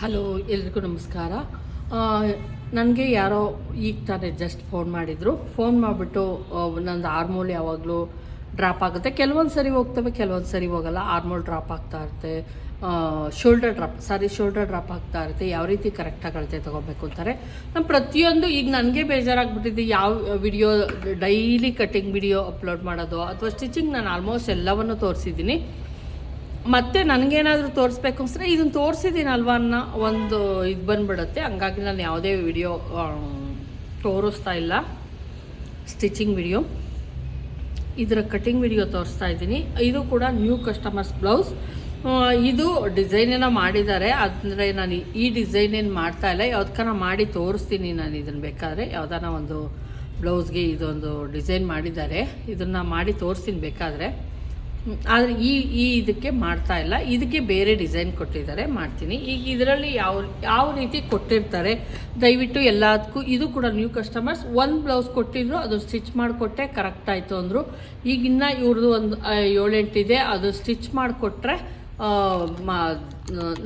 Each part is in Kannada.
ಹಲೋ, ಎಲ್ರಿಗೂ ನಮಸ್ಕಾರ. ನನಗೆ ಯಾರೋ ಈಗ ತಾನೇ ಜಸ್ಟ್ ಫೋನ್ ಮಾಡಿದರು. ಫೋನ್ ಮಾಡಿಬಿಟ್ಟು ನಂದು ಆರ್ಮೋಲ್ ಯಾವಾಗಲೂ ಡ್ರಾಪ್ ಆಗುತ್ತೆ. ಕೆಲವೊಂದು ಸರಿ ಹೋಗ್ತವೆ, ಕೆಲವೊಂದು ಸರಿ ಹೋಗಲ್ಲ. ಆರ್ಮೋಲ್ ಡ್ರಾಪ್ ಆಗ್ತಾ ಇರುತ್ತೆ. Shoulder drop sorry shoulder drop ಆಗ್ತಾ ಇರುತ್ತೆ. ಯಾವ ರೀತಿ ಕರೆಕ್ಟಾಗಿ ಅಳತೆ ತೊಗೋಬೇಕು ಅಂತಾರೆ. ನಾನು ಪ್ರತಿಯೊಂದು, ಈಗ ನನಗೆ ಬೇಜಾರಾಗ್ಬಿಟ್ಟಿದೆ ಯಾವ video daily cutting video upload ಮಾಡೋದು, ಅಥವಾ ಸ್ಟಿಚಿಂಗ್ ನಾನು ಆಲ್ಮೋಸ್ಟ್ ಎಲ್ಲವನ್ನು ತೋರಿಸಿದ್ದೀನಿ. ಮತ್ತೆ ನನಗೇನಾದರೂ ತೋರಿಸ್ಬೇಕು ಅನ್ಸಿದ್ರೆ ಇದನ್ನು ತೋರಿಸಿದ್ದೀನಲ್ವ ಅನ್ನೋ ಒಂದು ಇದು ಬಂದ್ಬಿಡುತ್ತೆ. ಹಂಗಾಗಿ ನಾನು ಯಾವುದೇ ವಿಡಿಯೋ ತೋರಿಸ್ತಾ ಇಲ್ಲ. Stitching video. ಇದರ ಕಟಿಂಗ್ ವಿಡಿಯೋ ತೋರಿಸ್ತಾ ಇದ್ದೀನಿ. ಇದು ಕೂಡ ನ್ಯೂ ಕಸ್ಟಮರ್ಸ್ ಬ್ಲೌಸ್. ಇದು ಡಿಸೈನ್ ಏನೋ ಮಾಡಿದ್ದಾರೆ. ಅಂದರೆ ನಾನು ಈ ಡಿಸೈನ್ ಏನು ಮಾಡ್ತಾ ಇಲ್ಲ. ಯಾವ್ದಕ್ಕನ ಮಾಡಿ ತೋರಿಸ್ತೀನಿ ನಾನು ಇದನ್ನು ಬೇಕಾದರೆ. ಯಾವ್ದಾನ ಒಂದು ಬ್ಲೌಸ್ಗೆ ಇದೊಂದು ಡಿಸೈನ್ ಮಾಡಿದ್ದಾರೆ. ಇದನ್ನು ಮಾಡಿ ತೋರಿಸ್ತೀನಿ ಬೇಕಾದರೆ. ಆದರೆ ಈ ಈ ಇದಕ್ಕೆ ಮಾಡ್ತಾ ಇಲ್ಲ. ಇದಕ್ಕೆ ಬೇರೆ ಡಿಸೈನ್ ಕೊಟ್ಟಿದ್ದಾರೆ, ಮಾಡ್ತೀನಿ. ಈಗ ಇದರಲ್ಲಿ ಯಾವ ಯಾವ ರೀತಿ ಕೊಟ್ಟಿರ್ತಾರೆ, ದಯವಿಟ್ಟು ಎಲ್ಲದಕ್ಕೂ, ಇದು ಕೂಡ ನ್ಯೂ ಕಸ್ಟಮರ್ಸ್ ಒಂದು ಬ್ಲೌಸ್ ಕೊಟ್ಟಿದ್ರು, ಅದು ಸ್ಟಿಚ್ ಮಾಡಿಕೊಟ್ಟೆ ಕರೆಕ್ಟ್ ಆಯಿತು ಅಂದರು. ಈಗ ಇನ್ನು ಇವ್ರದ್ದು ಒಂದು ಏಳೆಂಟಿದೆ ಅದು ಸ್ಟಿಚ್ ಮಾಡಿಕೊಟ್ರೆ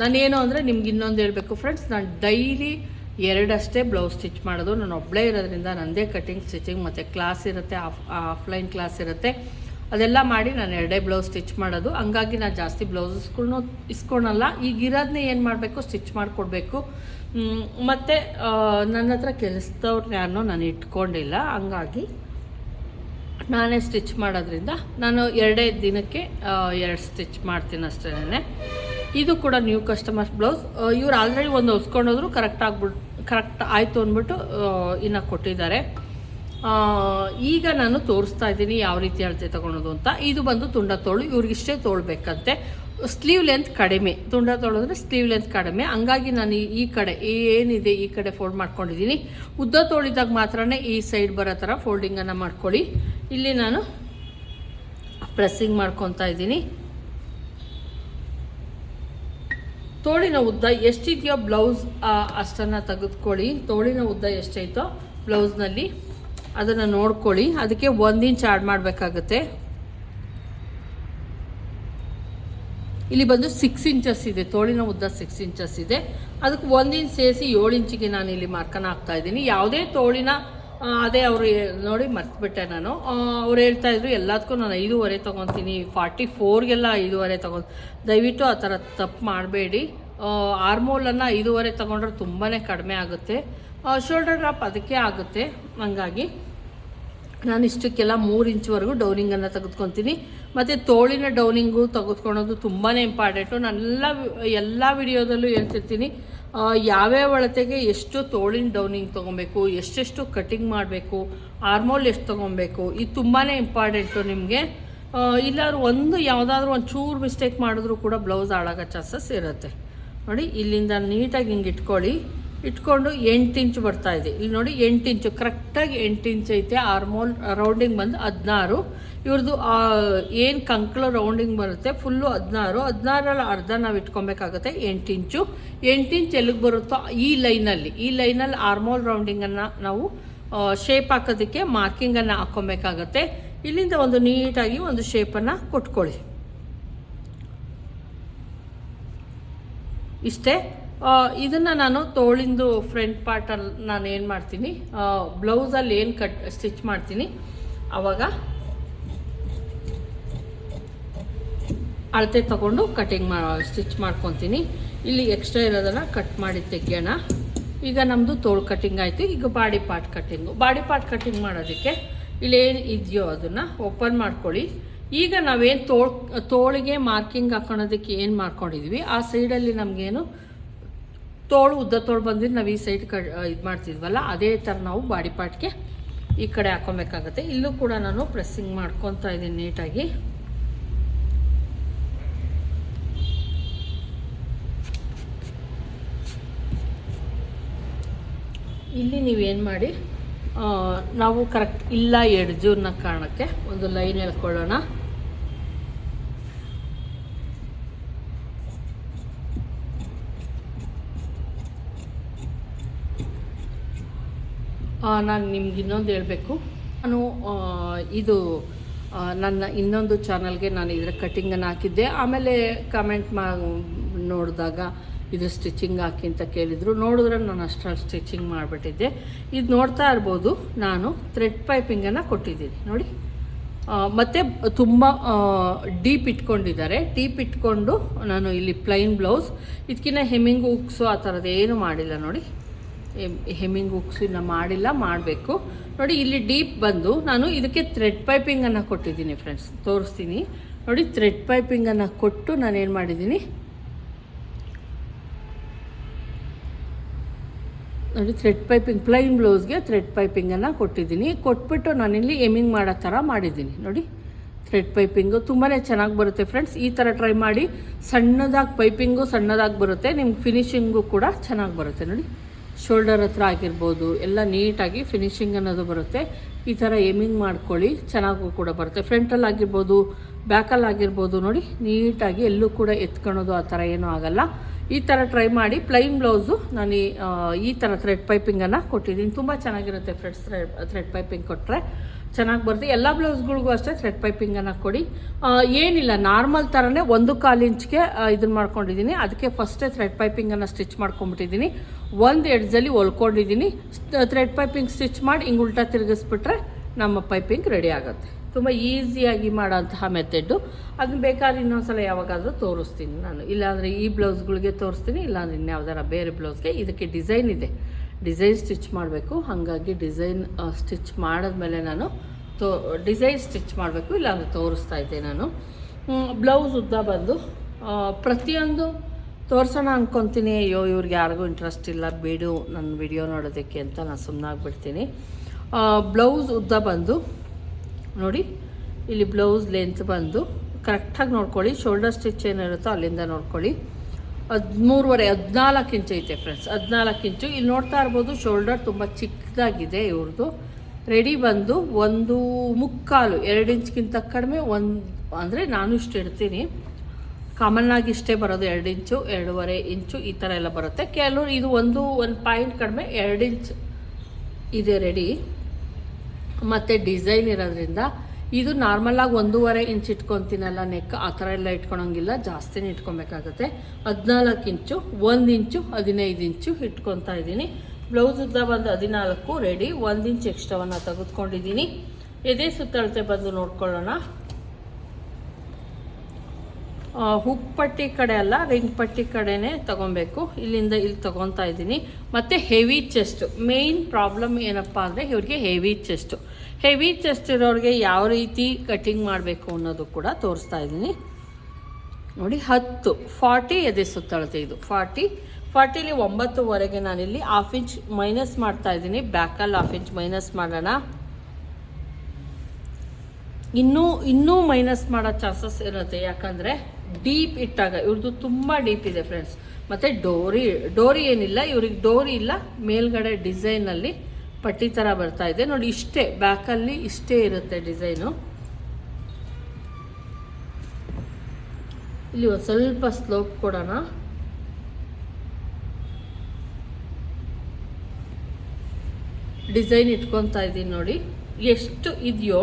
ನಾನೇನು ಅಂದರೆ ನಿಮ್ಗೆ ಇನ್ನೊಂದು ಹೇಳಬೇಕು ಫ್ರೆಂಡ್ಸ್ ನಾನು ಡೈಲಿ ಎರಡಷ್ಟೇ ಬ್ಲೌಸ್ ಸ್ಟಿಚ್ ಮಾಡೋದು. ನಾನು ಒಬ್ಬಳೇ ಇರೋದ್ರಿಂದ ನನ್ನದೇ ಕಟಿಂಗ್ ಸ್ಟಿಚಿಂಗ್ ಮತ್ತು ಕ್ಲಾಸ್ ಇರುತ್ತೆ, ಆಫ್ ಆಫ್ಲೈನ್ ಕ್ಲಾಸ್ ಇರುತ್ತೆ. ಅದೆಲ್ಲ ಮಾಡಿ ನಾನು ಎರಡೇ ಬ್ಲೌಸ್ ಸ್ಟಿಚ್ ಮಾಡೋದು. ಹಂಗಾಗಿ ನಾನು ಜಾಸ್ತಿ ಬ್ಲೌಸಸ್ಗಳ್ನು ಇಸ್ಕೊಳಲ್ಲ. ಈಗ ಇರೋದನ್ನೇ ಏನು ಮಾಡಬೇಕು? ಸ್ಟಿಚ್ ಮಾಡಿಕೊಡ್ಬೇಕು. ಮತ್ತು ನನ್ನ ಹತ್ರ ಕೆಲಸದವ್ರನ್ನ ಯಾರನ್ನೂ ನಾನು ಇಟ್ಕೊಂಡಿಲ್ಲ. ಹಂಗಾಗಿ ನಾನೇ ಸ್ಟಿಚ್ ಮಾಡೋದ್ರಿಂದ ನಾನು ಎರಡೇ ದಿನಕ್ಕೆ ಎರಡು ಸ್ಟಿಚ್ ಮಾಡ್ತೀನಿ ಅಷ್ಟೇ ಇದು ಕೂಡ ನ್ಯೂ ಕಸ್ಟಮರ್ ಬ್ಲೌಸ್. ಇವ್ರು ಆಲ್ರೆಡಿ ಒಂದು ಹೊಸ್ಕೊಂಡೋದ್ರು ಕರೆಕ್ಟ್ ಆಗ್ಬಿಟ್ಟು ಕರೆಕ್ಟ್ ಆಯಿತು ಅಂದ್ಬಿಟ್ಟು ಇನ್ನು ಕೊಟ್ಟಿದ್ದಾರೆ. ಈಗ ನಾನು ತೋರಿಸ್ತಾ ಇದ್ದೀನಿ ಯಾವ ರೀತಿ ಅಳತೆ ತಗೊಳೋದು ಅಂತ. ಇದು ಬಂದು ತುಂಡ ತೋಳು ಇವ್ರಿಗಿಷ್ಟೇ ತೋಳ್ಬೇಕಂತೆ ಸ್ಲೀವ್ ಲೆಂತ್ ಕಡಿಮೆ. ತುಂಡ ತೋಳಿದ್ರೆ ಸ್ಲೀವ್ ಲೆಂತ್ ಕಡಿಮೆ. ಹಂಗಾಗಿ ನಾನು ಈ- ಕಡೆ ಏನಿದೆ ಈ ಕಡೆ ಫೋಲ್ಡ್ ಮಾಡ್ಕೊಂಡಿದ್ದೀನಿ. ಉದ್ದ ತೋಳಿದಾಗ ಮಾತ್ರನೇ ಈ ಸೈಡ್ ಬರೋ ಥರ ಫೋಲ್ಡಿಂಗನ್ನು ಮಾಡ್ಕೊಳ್ಳಿ. ಇಲ್ಲಿ ನಾನು ಪ್ರೆಸ್ಸಿಂಗ್ ಮಾಡ್ಕೊತಾ ಇದ್ದೀನಿ. ತೋಳಿನ ಉದ್ದ ಎಷ್ಟಿದೆಯೋ ಬ್ಲೌಸ್ ಅಷ್ಟನ್ನು ತೆಗೆದುಕೊಳ್ಳಿ. ತೋಳಿನ ಉದ್ದ ಎಷ್ಟೈತೋ ಬ್ಲೌಸ್ನಲ್ಲಿ ಅದನ್ನು ನೋಡ್ಕೊಳ್ಳಿ. ಅದಕ್ಕೆ ಒಂದು ಇಂಚ್ ಆ್ಯಡ್ ಮಾಡಬೇಕಾಗುತ್ತೆ. ಇಲ್ಲಿ ಬಂದು ಸಿಕ್ಸ್ ಇಂಚಸ್ ಇದೆ. ತೋಳಿನ ಉದ್ದ ಸಿಕ್ಸ್ ಇಂಚಸ್ ಇದೆ. ಅದಕ್ಕೆ ಒಂದು ಇಂಚ್ ಸೇರಿಸಿ ಏಳು ಇಂಚಿಗೆ ನಾನು ಇಲ್ಲಿ ಮಾರ್ಕನ ಹಾಕ್ತಾ ಇದ್ದೀನಿ. ಯಾವುದೇ ತೋಳಿನ ಅದೇ ಅವರು ನೋಡಿ ಮರ್ತುಬಿಟ್ಟೆ ನಾನು. ಅವ್ರು ಹೇಳ್ತಾ ಇದ್ರು, ಎಲ್ಲದಕ್ಕೂ ನಾನು ಐದೂವರೆ ತೊಗೊತೀನಿ. ಫಾರ್ಟಿ ಫೋರ್ಗೆಲ್ಲ ಐದೂವರೆ ತೊಗೊಂಡು ದಯವಿಟ್ಟು ಆ ಥರ ತಪ್ಪು ಮಾಡಬೇಡಿ. ಆರ್ಮೋಲನ್ನು ಐದೂವರೆ ತೊಗೊಂಡ್ರೆ ತುಂಬಾ ಕಡಿಮೆ ಆಗುತ್ತೆ. ಶೋಲ್ಡರ್ ಡ್ರಾಪ್ ಅದಕ್ಕೆ ಆಗುತ್ತೆ. ಹಂಗಾಗಿ ನಾನು ಇಷ್ಟಕ್ಕೆಲ್ಲ ಮೂರು ಇಂಚ್ವರೆಗೂ ಡೌನಿಂಗನ್ನು ತೆಗೆದುಕೊತೀನಿ. ಮತ್ತು ತೋಳಿನ ಡೌನಿಂಗು ತೆಗೆದುಕೊಳೋದು ತುಂಬಾ ಇಂಪಾರ್ಟೆಂಟು ನಾನೆಲ್ಲ ಎಲ್ಲ ವಿಡಿಯೋದಲ್ಲೂ ಹೇಳ್ತಿರ್ತೀನಿ. ಯಾವ್ಯಾವ ಅಳತೆಗೆ ಎಷ್ಟು ತೋಳಿನ ಡೌನಿಂಗ್ ತೊಗೊಬೇಕು, ಎಷ್ಟೆಷ್ಟು ಕಟಿಂಗ್ ಮಾಡಬೇಕು ಆರ್ಮೋಲ್ ಎಷ್ಟು ತೊಗೊಬೇಕು, ಇದು ತುಂಬಾ ಇಂಪಾರ್ಟೆಂಟು ನಿಮಗೆ. ಇಲ್ಲಾದ್ರೂ ಒಂದು ಯಾವುದಾದ್ರೂ ಒಂದು ಚೂರು ಮಿಸ್ಟೇಕ್ ಮಾಡಿದ್ರೂ ಕೂಡ ಬ್ಲೌಸ್ ಹಾಳಾಗೋ ಚಾನ್ಸಸ್ ಇರುತ್ತೆ. ನೋಡಿ, ಇಲ್ಲಿಂದ ನೀಟಾಗಿ ಹಿಂಗೆ ಇಟ್ಕೊಳ್ಳಿ. ಇಟ್ಕೊಂಡು ಎಂಟು ಇಂಚು ಇದೆ. ಇಲ್ಲಿ ನೋಡಿ ಎಂಟು ಇಂಚು ಕರೆಕ್ಟಾಗಿ ಎಂಟು ಇಂಚು ಐತೆ, ಆರ್ಮೋಲ್ ರೌಂಡಿಂಗ್ ಬಂದು ಹದಿನಾರು. ಇವ್ರದ್ದು ಏನು ಕಂಕಳು ರೌಂಡಿಂಗ್ ಬರುತ್ತೆ ಫುಲ್ಲು ಹದಿನಾರು. ಹದಿನಾರಲ್ಲಿ ಅರ್ಧ ನಾವು ಇಟ್ಕೊಬೇಕಾಗುತ್ತೆ ಎಂಟು ಇಂಚು. ಎಂಟು ಇಂಚ್ ಎಲ್ಲಿಗೆ ಬರುತ್ತೋ ಈ ಲೈನಲ್ಲಿ ಈ ಲೈನಲ್ಲಿ ಆರ್ಮೋಲ್ ರೌಂಡಿಂಗನ್ನು ನಾವು ಶೇಪ್ ಹಾಕೋದಕ್ಕೆ ಮಾರ್ಕಿಂಗನ್ನು ಹಾಕ್ಕೊಬೇಕಾಗತ್ತೆ ಇಲ್ಲಿಂದ ಒಂದು ನೀಟಾಗಿ ಒಂದು ಶೇಪನ್ನು ಕೊಟ್ಕೊಳ್ಳಿ. ಇಷ್ಟೇ? ಇದನ್ನು ನಾನು ತೋಳಿಂದು ಫ್ರಂಟ್ ಪಾರ್ಟಲ್ಲಿ ನಾನು ಏನು ಮಾಡ್ತೀನಿ? ಬ್ಲೌಸಲ್ಲಿ ಏನು ಕಟ್ ಸ್ಟಿಚ್ ಮಾಡ್ತೀನಿ? ಆವಾಗ ಅಳತೆ ತಗೊಂಡು ಕಟಿಂಗ್ ಮಾ ಸ್ಟಿಚ್ ಮಾಡ್ಕೊತೀನಿ. ಇಲ್ಲಿ ಎಕ್ಸ್ಟ್ರಾ ಇರೋದನ್ನು ಕಟ್ ಮಾಡಿ ತೆಗಿಯೋಣ. ಈಗ ನಮ್ಮದು ತೋಳು ಕಟಿಂಗ್ ಆಯಿತು. ಈಗ body part cutting body part cutting ಮಾಡೋದಕ್ಕೆ ಇಲ್ಲೇನು ಇದೆಯೋ ಅದನ್ನು ಓಪನ್ ಮಾಡ್ಕೊಳ್ಳಿ. ಈಗ ನಾವೇನು ತೋಳ್, ತೋಳಿಗೆ ಮಾರ್ಕಿಂಗ್ ಹಾಕೊಳೋದಕ್ಕೆ ಏನು ಮಾಡ್ಕೊಂಡಿದ್ವಿ? ಆ ಸೈಡಲ್ಲಿ ನಮಗೇನು ತೋಳು, ಉದ್ದ ತೋಳು ಬಂದಿದ್ದು ನಾವು ಈ ಸೈಡ್ ಕ ಇದು ಮಾಡ್ತಿದ್ವಲ್ಲ, ಅದೇ ಥರ ನಾವು ಬಾಡಿ ಪಾರ್ಟ್ಗೆ ಈ ಕಡೆ ಹಾಕೊಬೇಕಾಗತ್ತೆ. ಇಲ್ಲೂ ಕೂಡ ನಾನು ಪ್ರೆಸ್ಸಿಂಗ್ ಮಾಡ್ಕೊತಾ ಇದ್ದೀನಿ ನೀಟಾಗಿ. ಇಲ್ಲಿ ನೀವೇನು ಮಾಡಿ ನಾವು ಕರೆಕ್ಟ್ ಇಲ್ಲ ಎಡ್ಜೂರ್ನ ಕಾರಣಕ್ಕೆ ಒಂದು ಲೈನ್ ಎಳ್ಕೊಳ್ಳೋಣ. ನಾನು ನಿಮ್ಗೆ ಇನ್ನೊಂದು ಹೇಳಬೇಕು. ನಾನು ಇದು ನನ್ನ ಇನ್ನೊಂದು ಚಾನಲ್ಗೆ ನಾನು ಇದರ ಕಟ್ಟಿಂಗನ್ನು ಹಾಕಿದ್ದೆ. ಆಮೇಲೆ ಕಮೆಂಟ್ ಮಾ, ನೋಡಿದಾಗ ಇದು ಸ್ಟಿಚಿಂಗ್ ಹಾಕಿ ಅಂತ ಕೇಳಿದರು. ನೋಡಿದ್ರೆ ನಾನು ಅಷ್ಟರಲ್ಲಿ ಸ್ಟಿಚಿಂಗ್ ಮಾಡಿಬಿಟ್ಟಿದ್ದೆ. ಇದು ನೋಡ್ತಾ ಇರ್ಬೋದು. ನಾನು ಥ್ರೆಡ್ ಪೈಪಿಂಗನ್ನು ಕೊಟ್ಟಿದ್ದೀನಿ. ನೋಡಿ. ಮತ್ತು ಮತ್ತೆ ತುಂಬ ಡೀಪ್ ಇಟ್ಕೊಂಡಿದ್ದಾರೆ. ಡೀಪ್ ಇಟ್ಕೊಂಡು ನಾನು ಇಲ್ಲಿ ಪ್ಲೈನ್ ಬ್ಲೌಸ್ ಇದಕ್ಕಿಂತ ಹೆಮ್ಮಿಂಗ್ ಉಕ್ಸು ಆ ಥರದ್ದು ಏನು ಮಾಡಿಲ್ಲ ನೋಡಿ. ಹೆಮ್ಮಿಂಗ್ ಉಕ್ಸು ಇನ್ನು ಮಾಡಿಲ್ಲ, ಮಾಡಬೇಕು. ನೋಡಿ, ಇಲ್ಲಿ ಡೀಪ್ ಬಂದು ನಾನು ಇದಕ್ಕೆ ಥ್ರೆಡ್ ಪೈಪಿಂಗನ್ನು ಕೊಟ್ಟಿದ್ದೀನಿ ಫ್ರೆಂಡ್ಸ್ ತೋರಿಸ್ತೀನಿ. ನೋಡಿ ಥ್ರೆಡ್ ಪೈಪಿಂಗನ್ನು ಕೊಟ್ಟು ನಾನು ಏನು ಮಾಡಿದ್ದೀನಿ? ನೋಡಿ ಥ್ರೆಡ್ ಪೈಪಿಂಗ್ ಪ್ಲೈನ್ ಬ್ಲೌಸ್ಗೆ ಥ್ರೆಡ್ ಪೈಪಿಂಗನ್ನು ಕೊಟ್ಟಿದ್ದೀನಿ. ಕೊಟ್ಬಿಟ್ಟು ನಾನಿಲ್ಲಿ ಎಮಿಂಗ್ ಮಾಡೋ ಥರ ಮಾಡಿದ್ದೀನಿ. ನೋಡಿ ಥ್ರೆಡ್ ಪೈಪಿಂಗು ತುಂಬಾ ಚೆನ್ನಾಗಿ ಬರುತ್ತೆ ಫ್ರೆಂಡ್ಸ್ ಈ ಥರ ಟ್ರೈ ಮಾಡಿ ಸಣ್ಣದಾಗಿ ಪೈಪಿಂಗು ಸಣ್ಣದಾಗಿ ಬರುತ್ತೆ. ನಿಮ್ಗೆ ಫಿನಿಶಿಂಗು ಕೂಡ ಚೆನ್ನಾಗಿ ಬರುತ್ತೆ. ನೋಡಿ ಶೋಲ್ಡರ್ ಹತ್ರ ಆಗಿರ್ಬೋದು, ಎಲ್ಲ ನೀಟಾಗಿ ಫಿನಿಶಿಂಗ್ ಅನ್ನೋದು ಬರುತ್ತೆ. ಈ ಥರ ಏಮಿಂಗ್ ಮಾಡ್ಕೊಳ್ಳಿ, ಚೆನ್ನಾಗೂ ಕೂಡ ಬರುತ್ತೆ. ಫ್ರಂಟಲ್ಲಿ ಆಗಿರ್ಬೋದು ಬ್ಯಾಕಲ್ಲಿ ಆಗಿರ್ಬೋದು ನೋಡಿ ನೀಟಾಗಿ ಎಲ್ಲೂ ಕೂಡ ಎತ್ಕೊಳೋದು ಆ ಥರ ಏನೂ ಆಗಲ್ಲ. ಈ ಥರ ಟ್ರೈ ಮಾಡಿ ಪ್ಲೈನ್ ಬ್ಲೌಸು ನಾನು ಈ, ಥರ ಥ್ರೆಡ್ ಪೈಪಿಂಗನ್ನು ಕೊಟ್ಟಿದ್ದೀನಿ. ತುಂಬ ಚೆನ್ನಾಗಿರುತ್ತೆ ಫ್ರೆಂಡ್ಸ್ ಥ್ರೆಡ್ ಥ್ರೆಡ್ ಪೈಪಿಂಗ್ ಕೊಟ್ಟರೆ ಚೆನ್ನಾಗಿ ಬರುತ್ತೆ. ಎಲ್ಲ ಬ್ಲೌಸ್ಗಳಿಗೂ ಅಷ್ಟೇ ಥ್ರೆಡ್ ಪೈಪಿಂಗನ್ನು ಕೊಡಿ. ಏನಿಲ್ಲ ನಾರ್ಮಲ್ ಥರನೇ ಒಂದು ಕಾಲು ಇಂಚ್ಗೆ ಇದನ್ನು ಮಾಡ್ಕೊಂಡಿದ್ದೀನಿ. ಅದಕ್ಕೆ ಫಸ್ಟೇ ಥ್ರೆಡ್ ಪೈಪಿಂಗನ್ನು ಸ್ಟಿಚ್ ಮಾಡ್ಕೊಂಬಿಟ್ಟಿದ್ದೀನಿ. ಒಂದು ಎಡ್ಜಲ್ಲಿ ಹೊಲ್ಕೊಂಡಿದ್ದೀನಿ. ಥ್ರೆಡ್ ಪೈಪಿಂಗ್ ಸ್ಟಿಚ್ ಮಾಡಿ ಹಿಂಗೆ ಉಲ್ಟಾ ತಿರುಗಿಸ್ಬಿಟ್ರೆ ನಮ್ಮ ಪೈಪಿಂಗ್ ರೆಡಿ ಆಗುತ್ತೆ. ತುಂಬ ಈಸಿಯಾಗಿ ಮಾಡೋಂತಹ ಮೆಥಡ್ಡು. ಅದನ್ನ ಬೇಕಾದ್ರೆ ಇನ್ನೊಂದ್ಸಲ ಯಾವಾಗಾದರೂ ತೋರಿಸ್ತೀನಿ ನಾನು. ಇಲ್ಲಾಂದರೆ ಈ ಬ್ಲೌಸ್ಗಳಿಗೆ ತೋರಿಸ್ತೀನಿ, ಇಲ್ಲಾಂದ್ರೆ ಇನ್ಯಾವ್ದಾರ ಬೇರೆ ಬ್ಲೌಸ್ಗೆ. ಇದಕ್ಕೆ ಡಿಸೈನ್ ಇದೆ. ಡಿಸೈನ್ ಸ್ಟಿಚ್ ಮಾಡಬೇಕು. ಹಾಗಾಗಿ ಡಿಸೈನ್ ಸ್ಟಿಚ್ ಮಾಡಿದ್ಮೇಲೆ ನಾನು ತೋ, ಡಿಸೈನ್ ಸ್ಟಿಚ್ ಮಾಡಬೇಕು, ಇಲ್ಲಾಂದರೆ ತೋರಿಸ್ತಾ ಇದ್ದೆ ನಾನು. ಬ್ಲೌಸ್ ಉದ್ದ ಬಂದು ಪ್ರತಿಯೊಂದು ತೋರಿಸೋಣ ಅಂದ್ಕೊತೀನಿ ಅಯ್ಯೋ, ಇವ್ರಿಗೆ ಯಾರಿಗೂ ಇಂಟ್ರೆಸ್ಟ್ ಇಲ್ಲ. ಬಿಡು ನನ್ನ ವಿಡಿಯೋ ನೋಡೋದಕ್ಕೆ ಅಂತ ನಾನು ಸುಮ್ಮನಾಗ್ಬಿಡ್ತೀನಿ ಬ್ಲೌಸ್ ಉದ್ದ ಬಂದು ನೋಡಿ. ಇಲ್ಲಿ ಬ್ಲೌಸ್ ಲೆಂತ್ ಬಂದು ಕರೆಕ್ಟಾಗಿ ನೋಡ್ಕೊಳ್ಳಿ. ಶೋಲ್ಡರ್ ಸ್ಟಿಚ್ ಏನಿರುತ್ತೋ ಅಲ್ಲಿಂದ ನೋಡ್ಕೊಳ್ಳಿ. ಹದಿಮೂರುವರೆ, ಹದಿನಾಲ್ಕು ಇಂಚು ಐತೆ ಫ್ರೆಂಡ್ಸ್ ಹದಿನಾಲ್ಕು ಇಂಚು ಇಲ್ಲಿ ನೋಡ್ತಾ ಇರ್ಬೋದು ಶೋಲ್ಡರ್ ತುಂಬ ಚಿಕ್ಕದಾಗಿದೆ ಇವ್ರದ್ದು ರೆಡಿ ಬಂದು ಒಂದು ಮುಕ್ಕಾಲು, ಎರಡು ಇಂಚ್ಗಿಂತ ಕಡಿಮೆ ಒಂದು, ಅಂದರೆ ನಾನು ಇಷ್ಟು ಇಡ್ತೀನಿ. ಕಾಮನ್ ಆಗಿ ಇಷ್ಟೇ ಬರೋದು ಎರಡು ಇಂಚು ಎರಡೂವರೆ ಇಂಚು ಈ ಥರ ಎಲ್ಲ ಬರುತ್ತೆ. ಕೆಲವರು ಇದು ಒಂದು ಒಂದು ಪಾಯಿಂಟ್ ಕಡಿಮೆ ಎರಡು ಇಂಚ್ ಇದೆ ರೆಡಿ ಮತ್ತು ಡಿಸೈನ್ ಇರೋದ್ರಿಂದ ಇದು ನಾರ್ಮಲಾಗಿ ಒಂದೂವರೆ ಇಂಚ್ ಇಟ್ಕೊತೀನಲ್ಲ ನೆಕ್ ಆ ಥರ ಎಲ್ಲ ಇಟ್ಕೊಳಂಗಿಲ್ಲ, ಜಾಸ್ತಿನೇ ಇಟ್ಕೊಬೇಕಾಗತ್ತೆ. ಹದಿನಾಲ್ಕು ಇಂಚು, ಒಂದು ಇಂಚು, ಹದಿನೈದು ಇಂಚು ಇಟ್ಕೊತಾ ಇದ್ದೀನಿ. ಬ್ಲೌಸ್ ಉದ್ದ ಬಂದು ಹದಿನಾಲ್ಕು ರೆಡಿ ಒಂದು ಇಂಚ್ ಎಕ್ಸ್ಟ್ರಾವನ್ನು ತೆಗೆದುಕೊಂಡಿದ್ದೀನಿ. ಎದೆ ಸುತ್ತಳತೆ ಬಂದು ನೋಡ್ಕೊಳ್ಳೋಣ. ಹುಕ್ ಪಟ್ಟಿ ಕಡೆ ಅಲ್ಲ ರಿಂಗ್ ಪಟ್ಟಿ ಕಡೆನೇ ತಗೊಬೇಕು. ಇಲ್ಲಿಂದ ಇಲ್ಲಿ ತಗೊತಾ ಇದ್ದೀನಿ. ಮತ್ತು ಹೆವಿ ಚೆಸ್ಟು ಮೇಯ್ನ್ ಪ್ರಾಬ್ಲಮ್ ಏನಪ್ಪ ಅಂದರೆ ಇವ್ರಿಗೆ ಹೆವಿ ಚೆಸ್ಟು ಹೆವಿ ಚೆಸ್ಟ್ ಇರೋರಿಗೆ ಯಾವ ರೀತಿ ಕಟಿಂಗ್ ಮಾಡಬೇಕು ಅನ್ನೋದು ಕೂಡ ತೋರಿಸ್ತಾ ಇದ್ದೀನಿ. ನೋಡಿ, ಹತ್ತು. ಫಾರ್ಟಿ ಎದೆ ಸುತ್ತಳತೆ ಇದು. ಫಾರ್ಟಿ ಫಾರ್ಟಿಲಿ ಒಂಬತ್ತುವರೆಗೆ ನಾನಿಲ್ಲಿ ಹಾಫ್ ಇಂಚ್ ಮೈನಸ್ ಮಾಡ್ತಾ ಇದ್ದೀನಿ. ಬ್ಯಾಕಲ್ಲಿ ಹಾಫ್ ಇಂಚ್ ಮೈನಸ್ ಮಾಡೋಣ. ಇನ್ನೂ ಇನ್ನೂ ಮೈನಸ್ ಮಾಡೋ ಚಾನ್ಸಸ್ ಇರುತ್ತೆ. ಯಾಕಂದರೆ ಡೀಪ್ ಇಟ್ಟಾಗ ಇವ್ರದ್ದು ತುಂಬ ಡೀಪ್ ಇದೆ ಫ್ರೆಂಡ್ಸ್ ಮತ್ತು ಡೋರಿ ಡೋರಿ ಏನಿಲ್ಲ, ಇವ್ರಿಗೆ ಡೋರಿ ಇಲ್ಲ, ಮೇಲ್ಗಡೆ ಡಿಸೈನಲ್ಲಿ ಪಟ್ಟಿ ಥರ ಬರ್ತಾ ಇದೆ. ನೋಡಿ, ಇಷ್ಟೇ ಬ್ಯಾಕಲ್ಲಿ ಇಷ್ಟೇ ಇರುತ್ತೆ ಡಿಸೈನು ಇಲ್ಲಿ ಒಂದು ಸ್ವಲ್ಪ ಸ್ಲೋಪ್ ಕೊಡೋಣ. ಡಿಸೈನ್ ಇಟ್ಕೊತಾ ಇದ್ದೀನಿ ನೋಡಿ. ಎಷ್ಟು ಇದೆಯೋ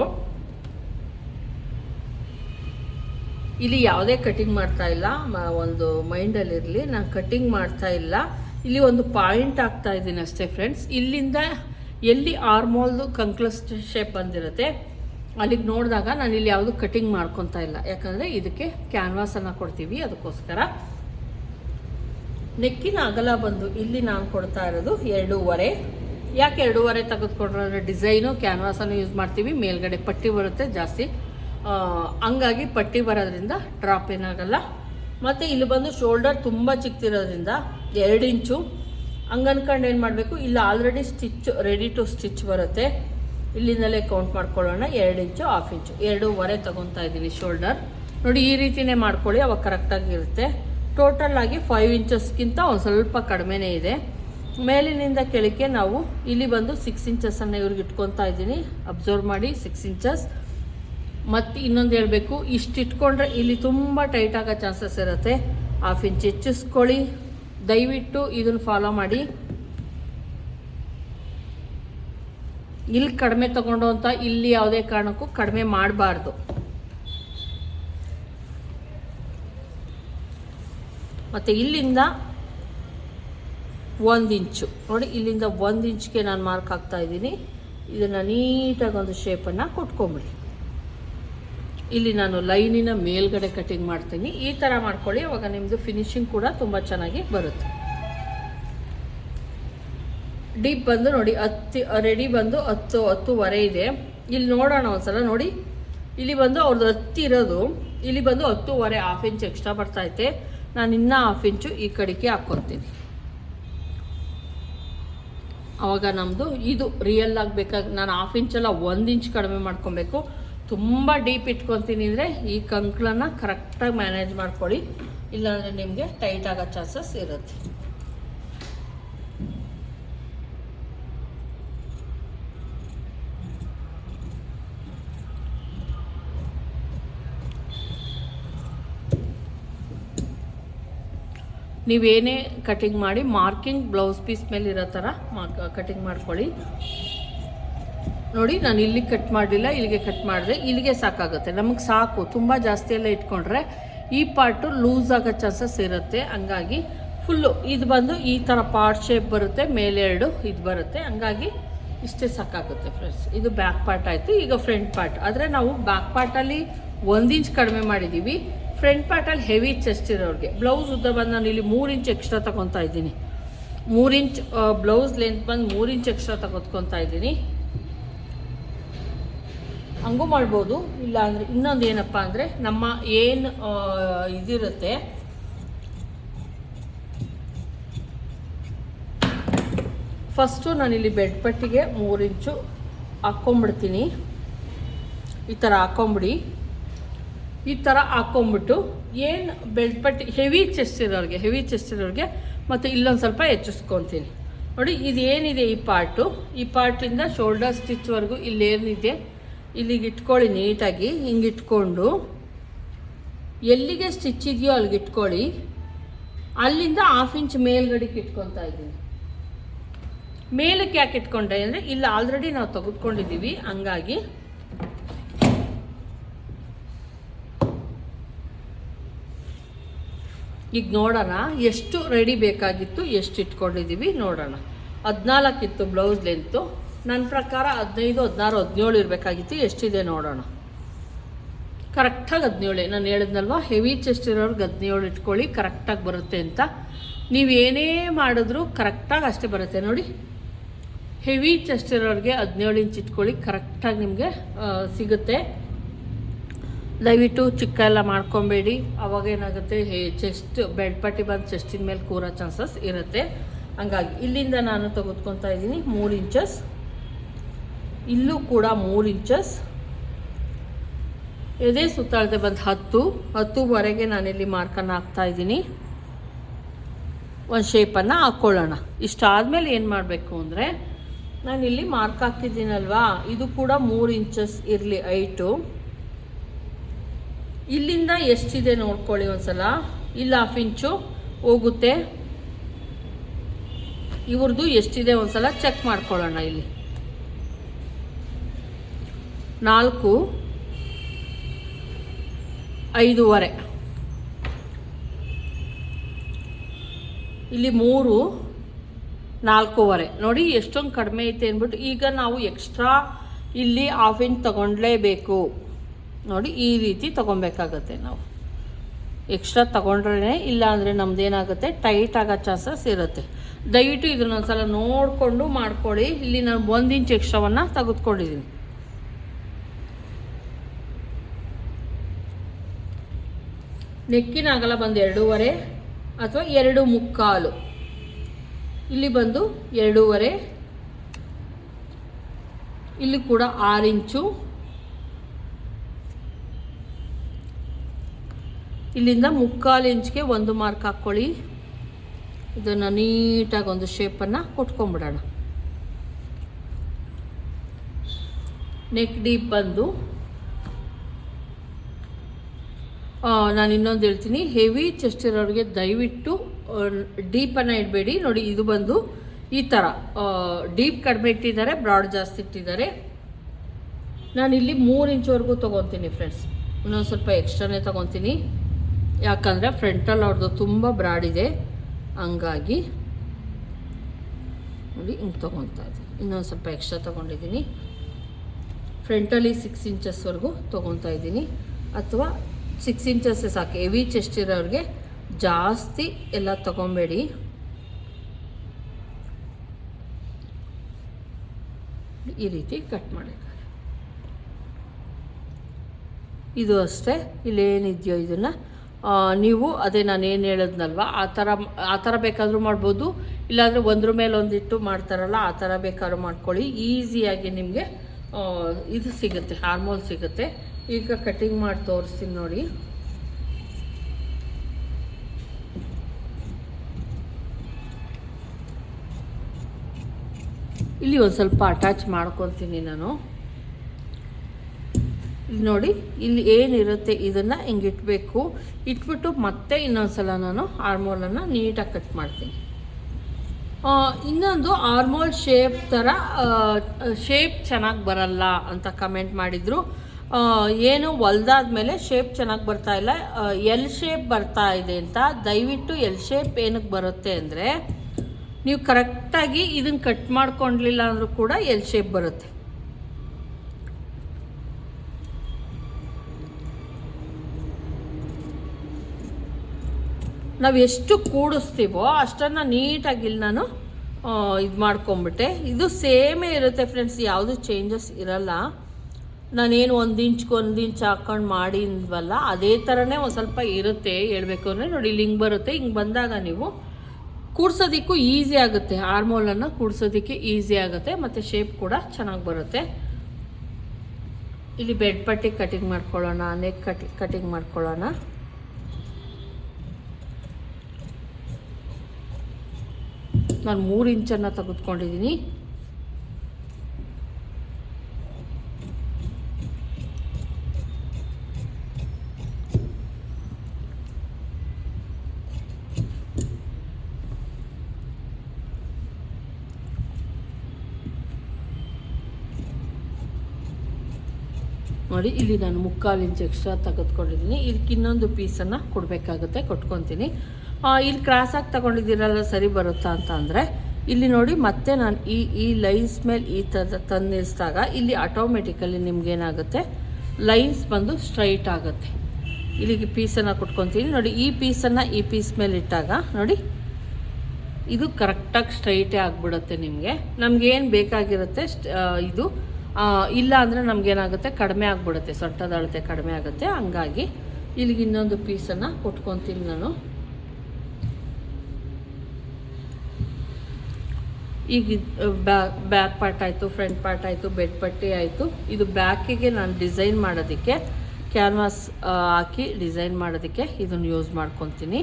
ಇಲ್ಲಿ ಯಾವುದೇ ಕಟಿಂಗ್ ಮಾಡ್ತಾ ಇಲ್ಲ. ಒಂದು ಮೈಂಡಲ್ಲಿರಲಿ ನಾನು ಕಟಿಂಗ್ ಮಾಡ್ತಾ ಇಲ್ಲ. ಇಲ್ಲಿ ಒಂದು ಪಾಯಿಂಟ್ ಆಗ್ತಾ ಇದ್ದೀನಿ ಅಷ್ಟೇ ಫ್ರೆಂಡ್ಸ್ ಇಲ್ಲಿಂದ ಎಲ್ಲಿ ಆರ್ಮೋಲ್ದು ಕಂಕ್ಲಸ್ ಶೇಪ್ ಬಂದಿರುತ್ತೆ, ಅಲ್ಲಿಗೆ ನೋಡಿದಾಗ ನಾನು ಇಲ್ಲಿ ಯಾವುದು ಕಟಿಂಗ್ ಮಾಡ್ಕೊತಾ ಇಲ್ಲ. ಯಾಕಂದರೆ ಇದಕ್ಕೆ ಕ್ಯಾನ್ವಾಸನ್ನು ಕೊಡ್ತೀವಿ ಅದಕ್ಕೋಸ್ಕರ. ನೆಕ್ಕಿನ ಅಗಲ ಬಂದು ಇಲ್ಲಿ ನಾನು ಕೊಡ್ತಾ ಇರೋದು ಎರಡೂವರೆ. ಯಾಕೆ ಎರಡೂವರೆ ತೆಗೆದುಕೊಂಡ್ರೆ? ಡಿಸೈನು ಕ್ಯಾನ್ವಾಸನ್ನು ಯೂಸ್ ಮಾಡ್ತೀವಿ. ಮೇಲ್ಗಡೆ ಪಟ್ಟಿ ಬರುತ್ತೆ ಜಾಸ್ತಿ. ಹಂಗಾಗಿ ಪಟ್ಟಿ ಬರೋದ್ರಿಂದ ಡ್ರಾಪ್ ಏನಾಗಲ್ಲ. ಮತ್ತು ಇಲ್ಲಿ ಬಂದು ಶೋಲ್ಡರ್ ತುಂಬ ಚಿಕ್ಕದಿರೋದ್ರಿಂದ ಎರಡು ಇಂಚು. ಹಂಗನ್ಕೊಂಡು ಏನು ಮಾಡಬೇಕು? ಇಲ್ಲಿ already stitch ready to stitch ಬರುತ್ತೆ. ಇಲ್ಲಿಂದಲೇ ಕೌಂಟ್ ಮಾಡ್ಕೊಳ್ಳೋಣ. ಎರಡು ಇಂಚು ಹಾಫ್ ಇಂಚು. ಎರಡೂವರೆ ತೊಗೊತಾ ಇದ್ದೀನಿ ಶೋಲ್ಡರ್ ನೋಡಿ, ಈ ರೀತಿಯೇ ಮಾಡ್ಕೊಳ್ಳಿ, ಅವಾಗ ಕರೆಕ್ಟಾಗಿ ಇರುತ್ತೆ. ಟೋಟಲ್ ಆಗಿ ಫೈವ್ ಇಂಚಸ್ಗಿಂತ ಒಂದು ಸ್ವಲ್ಪ ಕಡಿಮೆನೇ ಇದೆ. ಮೇಲಿನಿಂದ ಕೆಳಕ್ಕೆ ನಾವು ಇಲ್ಲಿ ಬಂದು ಸಿಕ್ಸ್ ಇಂಚಸ್ಸನ್ನು ಇವ್ರಿಗೆ ಇಟ್ಕೊತಾ ಇದ್ದೀನಿ. ಅಬ್ಸರ್ವ್ ಮಾಡಿ ಸಿಕ್ಸ್ ಇಂಚಸ್ ಮತ್ತು ಇನ್ನೊಂದು ಹೇಳಬೇಕು ಇಷ್ಟು ಇಟ್ಕೊಂಡ್ರೆ ಇಲ್ಲಿ ತುಂಬ ಟೈಟ್ ಆಗೋ ಚಾನ್ಸಸ್ ಇರುತ್ತೆ. ಹಾಫ್ ಇಂಚ್ ಹೆಚ್ಚಿಸ್ಕೊಳ್ಳಿ. ದಯವಿಟ್ಟು ಇದನ್ನು ಫಾಲೋ ಮಾಡಿ. ಇಲ್ಲಿ ಕಡಿಮೆ ತಗೊಂಡು ಅಂತ ಇಲ್ಲಿ ಯಾವುದೇ ಕಾರಣಕ್ಕೂ ಕಡಿಮೆ ಮಾಡಬಾರ್ದು. ಮತ್ತು ಇಲ್ಲಿಂದ ಒಂದು ಇಂಚು. ನೋಡಿ, ಇಲ್ಲಿಂದ ಒಂದು ಇಂಚ್ಗೆ ನಾನು ಮಾರ್ಕ್ ಹಾಕ್ತಾ ಇದ್ದೀನಿ. ಇದನ್ನು ನೀಟಾಗಿ ಒಂದು ಶೇಪನ್ನು ಕೊಟ್ಕೊಂಬಿಡಿ. ಇಲ್ಲಿ ನಾನು ಲೈನಿನ ಮೇಲ್ಗಡೆ ಕಟಿಂಗ್ ಮಾಡ್ತೀನಿ. ಈ ಥರ ಮಾಡ್ಕೊಳ್ಳಿ. ಅವಾಗ ನಿಮ್ಮದು ಫಿನಿಶಿಂಗ್ ಕೂಡ ತುಂಬ ಚೆನ್ನಾಗಿ ಬರುತ್ತೆ. ಡೀಪ್ ಬಂದು ನೋಡಿ, ಹತ್ತಿ ರೆಡಿ ಬಂದು ಹತ್ತು, ಹತ್ತುವರೆ ಇದೆ. ಇಲ್ಲಿ ನೋಡೋಣ ಒಂದ್ಸಲ, ನೋಡಿ. ಇಲ್ಲಿ ಬಂದು ಅವ್ರದ್ದು ಹತ್ತಿ ಇರೋದು. ಇಲ್ಲಿ ಬಂದು ಹತ್ತುವರೆ ಹಾಫ್ ಇಂಚ್ ಎಕ್ಸ್ಟ್ರಾ ಬರ್ತೈತೆ ನಾನು ಇನ್ನೂ ಹಾಫ್ ಇಂಚು ಈ ಕಡೆಗೆ ಹಾಕ್ಕೊತೀನಿ ಅವಾಗ ನಮ್ಮದು ಇದು ರಿಯಲ್ ಆಗಬೇಕಾಗಿ ನಾನು ಹಾಫ್ ಇಂಚೆಲ್ಲ ಒಂದು ಇಂಚ್ ಕಡಿಮೆ ಮಾಡ್ಕೊಬೇಕು. ತುಂಬ ಡೀಪ್ ಇಟ್ಕೊತೀನಿ ಅಂದರೆ ಈ ಕಂಕ್ಳನ್ನು ಕರೆಕ್ಟಾಗಿ ಮ್ಯಾನೇಜ್ ಮಾಡ್ಕೊಳ್ಳಿ. ಇಲ್ಲಾಂದರೆ ನಿಮಗೆ ಟೈಟ್ ಆಗೋ ಚಾನ್ಸಸ್ ಇರುತ್ತೆ. ನೀವೇನೇ ಕಟಿಂಗ್ ಮಾಡಿ ಮಾರ್ಕಿಂಗ್ ಬ್ಲೌಸ್ ಪೀಸ್ ಮೇಲೆ ಇರೋ ಥರ ಮಾ ಕಟಿಂಗ್ ಮಾಡ್ಕೊಳ್ಳಿ. ನೋಡಿ, ನಾನು ಇಲ್ಲಿ ಕಟ್ ಮಾಡಲಿಲ್ಲ, ಇಲ್ಲಿಗೆ ಕಟ್ ಮಾಡಿದೆ. ಇಲ್ಲಿಗೆ ಸಾಕಾಗುತ್ತೆ. ನಮಗೆ ಸಾಕು. ತುಂಬ ಜಾಸ್ತಿ ಎಲ್ಲ ಇಟ್ಕೊಂಡ್ರೆ ಈ ಪಾರ್ಟು ಲೂಸ್ ಆಗೋ ಚಾನ್ಸಸ್ ಇರುತ್ತೆ. ಹಂಗಾಗಿ ಫುಲ್ಲು ಇದು ಬಂದು ಈ ಥರ ಪಾರ್ಟ್ ಶೇಪ್ ಬರುತ್ತೆ, ಮೇಲೆ ಎರಡು ಇದು ಬರುತ್ತೆ. ಹಂಗಾಗಿ ಇಷ್ಟೇ ಸಾಕಾಗುತ್ತೆ ಫ್ರೆಂಡ್ಸ್ ಇದು ಬ್ಯಾಕ್ ಪಾರ್ಟ್ ಆಯಿತು. ಈಗ ಫ್ರಂಟ್ ಪಾರ್ಟ್ ಆದರೆ ನಾವು ಬ್ಯಾಕ್ ಪಾರ್ಟಲ್ಲಿ ಒಂದು ಇಂಚ್ ಕಡಿಮೆ ಮಾಡಿದ್ದೀವಿ ಫ್ರಂಟ್ ಪಾರ್ಟಲ್ಲಿ ಹೆವಿ ಚೆಸ್ಟ್ ಇರೋರಿಗೆ. ಬ್ಲೌಸ್ ಉದ್ದ ಬಂದು ನಾನು ಇಲ್ಲಿ ಮೂರು ಇಂಚ್ ಎಕ್ಸ್ಟ್ರಾ ತಗೊತಾ ಇದ್ದೀನಿ. ಮೂರು ಇಂಚ್ ಬ್ಲೌಸ್ ಲೆಂತ್ ಬಂದು ಮೂರು ಇಂಚ್ ಎಕ್ಸ್ಟ್ರಾ ತಗೊತ್ಕೊತಾ ಇದ್ದೀನಿ. ಹಂಗೂ ಮಾಡ್ಬೋದು. ಇಲ್ಲ ಅಂದರೆ ಇನ್ನೊಂದು ಏನಪ್ಪ ಅಂದರೆ ನಮ್ಮ ಏನು ಇದಿರುತ್ತೆ. ಫಸ್ಟು ನಾನಿಲ್ಲಿ ಬೆಡ್ ಪಟ್ಟಿಗೆ ಮೂರು ಇಂಚು ಹಾಕ್ಕೊಂಬಿಡ್ತೀನಿ. ಈ ಥರ ಹಾಕ್ಕೊಂಬಿಡಿ. ಈ ಥರ ಹಾಕ್ಕೊಂಬಿಟ್ಟು ಏನು ಬೆಡ್ ಪಟ್ಟಿ, ಹೆವಿ ಚೆಸ್ಟ್ ಇರೋರಿಗೆ, ಹೆವಿ ಚೆಸ್ಟ್ ಇರೋರಿಗೆ ಮತ್ತು ಇಲ್ಲೊಂದು ಸ್ವಲ್ಪ ಹೆಚ್ಚಿಸ್ಕೊತೀನಿ. ನೋಡಿ, ಇದೇನಿದೆ ಈ ಪಾರ್ಟು? ಈ ಪಾರ್ಟಿಂದ ಶೋಲ್ಡರ್ ಸ್ಟಿಚ್ವರೆಗೂ ಇಲ್ಲೇನಿದೆ. ಇಲ್ಲಿಗೆ ಇಟ್ಕೊಳ್ಳಿ ನೀಟಾಗಿ, ಹಿಂಗೆ ಇಟ್ಕೊಂಡು. ಎಲ್ಲಿಗೆ ಸ್ಟಿಚ್ ಇದೆಯೋ ಅಲ್ಲಿಗೆ ಇಟ್ಕೊಳ್ಳಿ. ಅಲ್ಲಿಂದ ಹಾಫ್ ಇಂಚ್ ಮೇಲ್ಗಡೆಗೆ ಇಟ್ಕೊತಾ ಇದ್ದೀನಿ. ಮೇಲಕ್ಕೆ ಯಾಕೆ ಇಟ್ಕೊಂಡೆ ಅಂದರೆ, ಇಲ್ಲಿ ಆಲ್ರೆಡಿ ನಾವು ತೆಗೆದುಕೊಂಡಿದ್ದೀವಿ, ಹಂಗಾಗಿ. ಈಗ ನೋಡೋಣ, ಎಷ್ಟು ರೆಡಿ ಬೇಕಾಗಿತ್ತು, ಎಷ್ಟು ಇಟ್ಕೊಂಡಿದ್ದೀವಿ ನೋಡೋಣ. ಹದಿನಾಲ್ಕಿತ್ತು ಬ್ಲೌಸ್ ಲೆಂತು ನನ್ನ ಪ್ರಕಾರ ಹದಿನೈದು, ಹದಿನಾರು, ಹದಿನೇಳು ಇರಬೇಕಾಗಿತ್ತು. ಎಷ್ಟಿದೆ ನೋಡೋಣ. ಕರೆಕ್ಟಾಗಿ ಹದಿನೇಳು. ನಾನು ಹೇಳಿದ್ನಲ್ವ ಹೆವಿ ಚೆಸ್ಟ್ ಇರೋರ್ಗೆ ಹದಿನೇಳು ಇಟ್ಕೊಳ್ಳಿ ಕರೆಕ್ಟಾಗಿ ಬರುತ್ತೆ ಅಂತ. ನೀವು ಏನೇ ಮಾಡಿದ್ರೂ ಕರೆಕ್ಟಾಗಿ ಅಷ್ಟೇ ಬರುತ್ತೆ. ನೋಡಿ ಹೆವಿ ಚೆಸ್ಟ್ ಇರೋರಿಗೆ ಹದಿನೇಳು ಇಂಚ್ ಇಟ್ಕೊಳ್ಳಿ ಕರೆಕ್ಟಾಗಿ ನಿಮಗೆ ಸಿಗುತ್ತೆ. ದಯವಿಟ್ಟು ಚಿಕ್ಕ ಎಲ್ಲ ಮಾಡ್ಕೊಬೇಡಿ. ಅವಾಗ ಏನಾಗುತ್ತೆ, ಹೇ ಚೆಸ್ಟ್ ಬೆಡ್ ಪಟ್ಟಿ ಬಂದು ಚೆಸ್ಟಿನ ಮೇಲೆ ಕೂರೋ ಚಾನ್ಸಸ್ ಇರುತ್ತೆ. ಹಂಗಾಗಿ ಇಲ್ಲಿಂದ ನಾನು ತೆಗೆದುಕೊತಾ ಇದ್ದೀನಿ ಮೂರು ಇಂಚಸ್ ಇಲ್ಲೂ ಕೂಡ ಮೂರು ಇಂಚಸ್ ಎದೆ ಸುತ್ತಾಳತೆ ಬಂದು ಹತ್ತು. ಹತ್ತುವರೆಗೆ ನಾನಿಲ್ಲಿ ಮಾರ್ಕನ್ನು ಹಾಕ್ತಾ ಇದ್ದೀನಿ. ಒಂದು ಶೇಪನ್ನು ಹಾಕ್ಕೊಳ್ಳೋಣ ಇಷ್ಟಾದಮೇಲೆ ಏನು ಮಾಡಬೇಕು ಅಂದರೆ, ನಾನಿಲ್ಲಿ ಮಾರ್ಕ್ ಹಾಕಿದ್ದೀನಲ್ವಾ ಇದು ಕೂಡ ಮೂರು ಇಂಚಸ್ ಇರಲಿ ಐಟು ಇಲ್ಲಿಂದ ಎಷ್ಟಿದೆ ನೋಡ್ಕೊಳ್ಳಿ ಒಂದ್ಸಲ. ಇಲ್ಲಿ ಹಾಫ್ ಇಂಚು ಹೋಗುತ್ತೆ. ಇವ್ರದ್ದು ಎಷ್ಟಿದೆ ಒಂದ್ಸಲ ಚೆಕ್ ಮಾಡ್ಕೊಳ್ಳೋಣ ಇಲ್ಲಿ. ನಾಲ್ಕು, ಐದೂವರೆ. ಇಲ್ಲಿ ಮೂರು, ನಾಲ್ಕೂವರೆ. ನೋಡಿ, ಎಷ್ಟೊಂದು ಕಡಿಮೆ ಐತೆ ಅಂದ್ಬಿಟ್ಟು ಈಗ ನಾವು ಎಕ್ಸ್ಟ್ರಾ ಇಲ್ಲಿ ಹಾಫ್ ಇಂಚ್ ತಗೊಳ್ಲೇಬೇಕು ನೋಡಿ, ಈ ರೀತಿ ತೊಗೊಬೇಕಾಗತ್ತೆ ನಾವು. ಎಕ್ಸ್ಟ್ರಾ ತೊಗೊಂಡ್ರೇ ಇಲ್ಲ ಅಂದರೆ ನಮ್ದು ಏನಾಗುತ್ತೆ ಟೈಟ್ ಆಗೋ ಚಾನ್ಸಸ್ ಇರುತ್ತೆ. ದಯವಿಟ್ಟು ಇದನ್ನೊಂದು ಸಲ ನೋಡಿಕೊಂಡು ಮಾಡ್ಕೊಳ್ಳಿ. ಇಲ್ಲಿ ನಾನು ಒಂದು ಇಂಚ್ ಎಕ್ಸ್ಟ್ರಾವನ್ನು ತೆಗೆದುಕೊಂಡಿದ್ದೀನಿ. ನೆಕ್ಕಿನ ಅಗಲ ಬಂದು ಎರಡೂವರೆ ಅಥವಾ ಎರಡು ಮುಕ್ಕಾಲು. ಇಲ್ಲಿ ಬಂದು ಎರಡೂವರೆ. ಇಲ್ಲಿ ಕೂಡ ಆರಿಂಚು. ಇಲ್ಲಿಂದ ಮುಕ್ಕಾಲು ಇಂಚ್ಗೆ ಒಂದು ಮಾರ್ಕ್ ಹಾಕ್ಕೊಳ್ಳಿ. ಇದನ್ನು ನೀಟಾಗಿ ಒಂದು ಶೇಪನ್ನು ಕೊಟ್ಕೊಂಬಿಡೋಣ. ನೆಕ್ ಡೀಪ್ ಬಂದು ನಾನು ಇನ್ನೊಂದು ಹೇಳ್ತೀನಿ. ಹೆವಿ ಚೆಸ್ಟ್ ಇರೋರಿಗೆ ದಯವಿಟ್ಟು ಡೀಪನ್ನು ಇಡಬೇಡಿ. ನೋಡಿ, ಇದು ಬಂದು ಈ ಥರ ಡೀಪ್ ಕಡಿಮೆ ಇಟ್ಟಿದ್ದಾರೆ ಬ್ರಾಡ್ ಜಾಸ್ತಿ ಇಟ್ಟಿದ್ದಾರೆ. ನಾನು ಇಲ್ಲಿ ಮೂರು ಇಂಚ್ವರೆಗೂ ತೊಗೊತೀನಿ ಫ್ರೆಂಡ್ಸ್ ಇನ್ನೊಂದು ಸ್ವಲ್ಪ ಎಕ್ಸ್ಟ್ರಾನೇ ತೊಗೊತೀನಿ. ಯಾಕಂದರೆ ಫ್ರಂಟಲ್ಲಿ ಅವ್ರದ್ದು ತುಂಬ ಬ್ರಾಡ್ ಇದೆ. ಹಂಗಾಗಿ, ನೋಡಿ, ಹಿಂಗೆ ತೊಗೊತಾ ಇದ್ದೀನಿ. ಇನ್ನೊಂದು ಸ್ವಲ್ಪ ಎಕ್ಸ್ಟ್ರಾ ತೊಗೊಂಡಿದ್ದೀನಿ. ಫ್ರಂಟಲ್ಲಿ ಸಿಕ್ಸ್ ಇಂಚಸ್ವರೆಗೂ ತೊಗೊತಾ ಇದ್ದೀನಿ. ಅಥವಾ ಸಿಕ್ಸ್ ಇಂಚಸ್ ಸಾಕು ಹೆವಿ ಚೆಸ್ಟ್ ಇರೋರಿಗೆ ಜಾಸ್ತಿ ಎಲ್ಲ ತಗೊಬೇಡಿ. ಈ ರೀತಿ ಕಟ್ ಮಾಡಿದ್ದಾರೆ ಇದು ಅಷ್ಟೇ, ಇಲ್ಲೇನಿದೆಯೋ ಇದನ್ನು. ನೀವು ಅದೇ ನಾನು ಏನು ಹೇಳಿದ್ನಲ್ವ, ಆ ಥರ ಆ ಥರ ಬೇಕಾದರೂ ಮಾಡ್ಬೋದು, ಇಲ್ಲಾಂದರೆ ಒಂದ್ರ ಮೇಲೆ ಒಂದಿಟ್ಟು ಮಾಡ್ತಾರಲ್ಲ, ಆ ಥರ ಬೇಕಾದ್ರೂ ಮಾಡ್ಕೊಳ್ಳಿ. ಈಸಿಯಾಗಿ ನಿಮಗೆ ಇದು ಸಿಗುತ್ತೆ ಹಾರ್ಮೋಲ್ ಸಿಗುತ್ತೆ. ಈಗ ಕಟಿಂಗ್ ಮಾಡಿ ತೋರಿಸ್ತೀನಿ ನೋಡಿ. ಇಲ್ಲಿ ಒಂದು ಸ್ವಲ್ಪ ಅಟ್ಯಾಚ್ ಮಾಡ್ಕೊತೀನಿ ನಾನು. ಇಲ್ಲಿ ನೋಡಿ, ಇಲ್ಲಿ ಏನಿರುತ್ತೆ ಇದನ್ನು ಹಿಂಗೆ ಇಟ್ಬೇಕು. ಇಟ್ಬಿಟ್ಟು ಮತ್ತೆ ಇನ್ನೊಂದು ಸಲ ನಾನು ಆರ್ಮೋಲನ್ನು ನೀಟಾಗಿ ಕಟ್ ಮಾಡ್ತೀನಿ. ಇನ್ನೊಂದು ಆರ್ಮೋಲ್ ಶೇಪ್ ಥರ ಶೇಪ್ ಚೆನ್ನಾಗಿ ಬರಲ್ಲ ಅಂತ ಕಮೆಂಟ್ ಮಾಡಿದರು. ಏನು ಹೊಲ್ದಾದ್ಮೇಲೆ ಶೇಪ್ ಚೆನ್ನಾಗಿ ಬರ್ತಾ ಇಲ್ಲ. ಎಲ್ ಶೇಪ್ ಬರ್ತಾ ಇದೆ ಅಂತ. ದಯವಿಟ್ಟು ಎಲ್ ಶೇಪ್ ಏನಕ್ಕೆ ಬರುತ್ತೆ ಅಂದರೆ, ನೀವು ಕರೆಕ್ಟಾಗಿ ಇದನ್ನು ಕಟ್ ಮಾಡ್ಕೊಂಡ್ಲಿಲ್ಲ ಅಂದರೂ ಕೂಡ ಎಲ್ ಶೇಪ್ ಬರುತ್ತೆ. ನಾವು ಎಷ್ಟು ಕೂಡಿಸ್ತೀವೋ ಅಷ್ಟನ್ನು ನೀಟಾಗಿ ನಾನು ಇದು ಮಾಡ್ಕೊಂಬಿಟ್ಟೆ. ಇದು ಸೇಮೇ ಇರುತ್ತೆ ಫ್ರೆಂಡ್ಸ್ ಯಾವುದು ಚೇಂಜಸ್ ಇರಲ್ಲ. ನಾನೇನು ಒಂದು ಇಂಚ್ಗೆ ಒಂದು ಇಂಚ್ ಹಾಕೊಂಡು ಮಾಡಿದ್ವಲ್ಲ, ಅದೇ ಥರನೇ ಒಂದು ಸ್ವಲ್ಪ ಇರುತ್ತೆ ಹೇಳಬೇಕು ಅಂದರೆ. ನೋಡಿ, ಇಲ್ಲಿ ಹಿಂಗೆ ಬರುತ್ತೆ. ಹಿಂಗೆ ಬಂದಾಗ ನೀವು ಕೂಡ್ಸೋದಕ್ಕೂ ಈಸಿ ಆಗುತ್ತೆ. ಹಾರ್ಮೋಲನ್ನು ಕೂಡ್ಸೋದಕ್ಕೆ ಈಸಿ ಆಗುತ್ತೆ ಮತ್ತು ಶೇಪ್ ಕೂಡ ಚೆನ್ನಾಗಿ ಬರುತ್ತೆ. ಇಲ್ಲಿ ಬೆಡ್ ಪಟ್ಟಿ ಕಟಿಂಗ್ ಮಾಡ್ಕೊಳ್ಳೋಣ ನೆಕ್ ಕಟಿ, ಕಟಿಂಗ್ ಮಾಡ್ಕೊಳ್ಳೋಣ. ನಾನು ಮೂರು ಇಂಚನ್ನು ತೆಗೆದುಕೊಂಡಿದ್ದೀನಿ ನೋಡಿ, ಇಲ್ಲಿ ನಾನು ಮುಕ್ಕಾಲು ಇಂಚ್ ಎಕ್ಸ್ಟ್ರಾ ತೆಗೆದುಕೊಂಡಿದ್ದೀನಿ. ಇದಕ್ಕೆ ಇನ್ನೊಂದು ಪೀಸನ್ನು ಕೊಡಬೇಕಾಗುತ್ತೆ, ಕೊಟ್ಕೊತೀನಿ. ಇಲ್ಲಿ ಕ್ರಾಸಾಗಿ ತಗೊಂಡಿದ್ದೀರಲ್ಲ, ಸರಿ ಬರುತ್ತಾ ಅಂತ ಅಂದರೆ, ಇಲ್ಲಿ ನೋಡಿ, ಮತ್ತೆ ನಾನು ಈ ಈ ಲೈನ್ಸ್ ಮೇಲೆ ಈ ಥರ ತಂದು ನಿಲ್ಲಿಸಿದಾಗ ಇಲ್ಲಿ ಆಟೋಮೆಟಿಕಲಿ ನಿಮ್ಗೇನಾಗುತ್ತೆ ಲೈನ್ಸ್ ಬಂದು ಸ್ಟ್ರೈಟ್ ಆಗುತ್ತೆ. ಇಲ್ಲಿಗೆ ಪೀಸನ್ನು ಕೊಟ್ಕೊತೀನಿ. ನೋಡಿ, ಈ ಪೀಸನ್ನು ಈ ಪೀಸ್ ಮೇಲೆ ಇಟ್ಟಾಗ, ನೋಡಿ, ಇದು ಕರೆಕ್ಟಾಗಿ ಸ್ಟ್ರೈಟೇ ಆಗಿಬಿಡುತ್ತೆ ನಿಮಗೆ. ನಮಗೇನು ಬೇಕಾಗಿರುತ್ತೆ ಇದು ಇಲ್ಲ ಅಂದರೆ ನಮಗೇನಾಗುತ್ತೆ? ಕಡಿಮೆ ಆಗಿಬಿಡುತ್ತೆ. ಸೊಟ್ಟದ ಅಳತೆ ಕಡಿಮೆ ಆಗುತ್ತೆ. ಹಂಗಾಗಿ ಇಲ್ಲಿಗೆ ಇನ್ನೊಂದು ಪೀಸನ್ನು ಕೊಟ್ಕೊತೀನಿ ನಾನು. ಈಗ ಬ್ಯಾಕ್ ಬ್ಯಾಕ್ ಪಾರ್ಟ್ ಆಯಿತು, ಫ್ರಂಟ್ ಪಾರ್ಟ್ ಆಯಿತು, ಬೆಡ್ ಪಟ್ಟಿ ಆಯಿತು. ಇದು ಬ್ಯಾಕಿಗೆ ನಾನು ಡಿಸೈನ್ ಮಾಡೋದಕ್ಕೆ, ಕ್ಯಾನ್ವಾಸ್ ಹಾಕಿ ಡಿಸೈನ್ ಮಾಡೋದಕ್ಕೆ ಇದನ್ನು ಯೂಸ್ ಮಾಡ್ಕೊತೀನಿ.